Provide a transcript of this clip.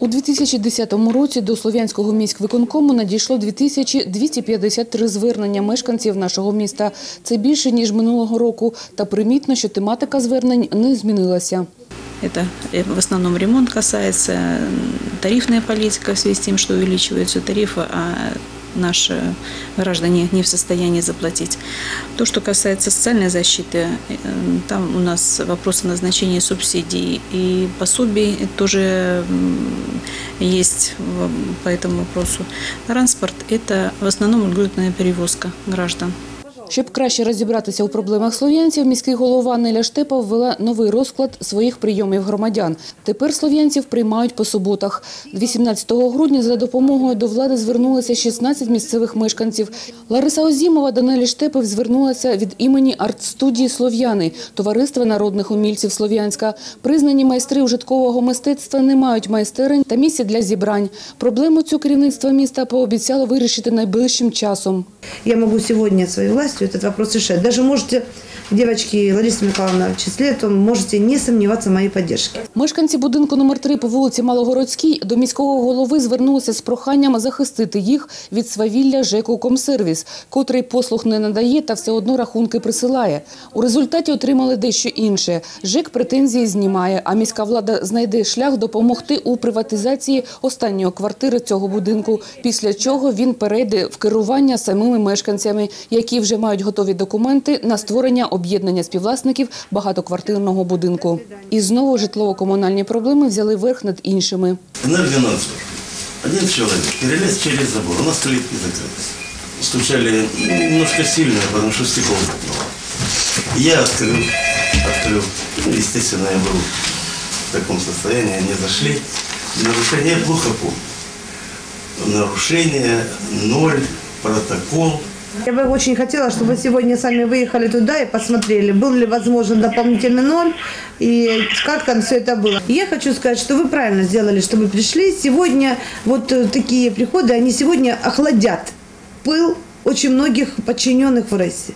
У 2010 році до Слов'янського міськвиконкому надійшло 2253 звернення мешканців нашого міста. Це більше, ніж минулого року. Та примітно, що тематика звернень не змінилася. Это э, в основном ремонт касается, м, тарифная политика в связи с тем, что увеличиваются тарифы, а наши граждане не в состоянии заплатить. То, что касается социальной защиты, э, там у нас вопросы назначения субсидий и пособий тоже м, есть по этому вопросу. Транспорт – это в основном льготная перевозка граждан. Щоб краще розібратися у проблемах слов'янців, міський голова Неля Штепа ввела новий розклад своїх прийомів громадян. Тепер слов'янців приймають по суботах. 18 грудня за допомогою до влади звернулися 16 місцевих мешканців. Лариса Озімова до Нелі Штепи звернулася від імені арт-студії «Слов'яни» – товариства народних умільців Слов'янська. Признані майстри ужиткового мистецтва не мають майстерень та місця для зібрань. Проблему цю керівництво міста пообіцяло вирішити найближчим часом. Я могу сегодня своей властью этот вопрос решать. Даже можете, девочки, Лариса Михайловна, в числе, то можете не сомневаться в моей поддержке. Мешканці будинку номер 3 по вулиці Малогородській до міського голови звернулися з проханням захистити їх від свавілля ЖЕКу «Комсервіс», котрий послуг не надає та все одно рахунки присилає. У результаті отримали дещо інше. ЖЕК претензії знімає, а міська влада знайде шлях допомогти у приватизації останньої квартири цього будинку, після чого він перейде в керування самими мешканцями, які вже мають готові документи на створення об'єднання співвласників багатоквартирного будинку. І знову житлово-комунальні проблеми взяли верх над іншими. Энергонадзор. Один человек перелез через забор. У нас калитки закрыты. Стучали ну, немножко сильно, потому что стекло запнуло. Я открыл, открыл. Ну, естественно, я был в таком состоянии, они зашли. Нарушение я плохо помню. Нарушение ноль, протокол. Я бы очень хотела, чтобы сегодня сами выехали туда и посмотрели, был ли возможен дополнительный ноль и как там все это было. Я хочу сказать, что вы правильно сделали, что вы пришли. Сегодня вот э, такие приходы, они сегодня охладят пыл очень многих подчиненных в РЭСе.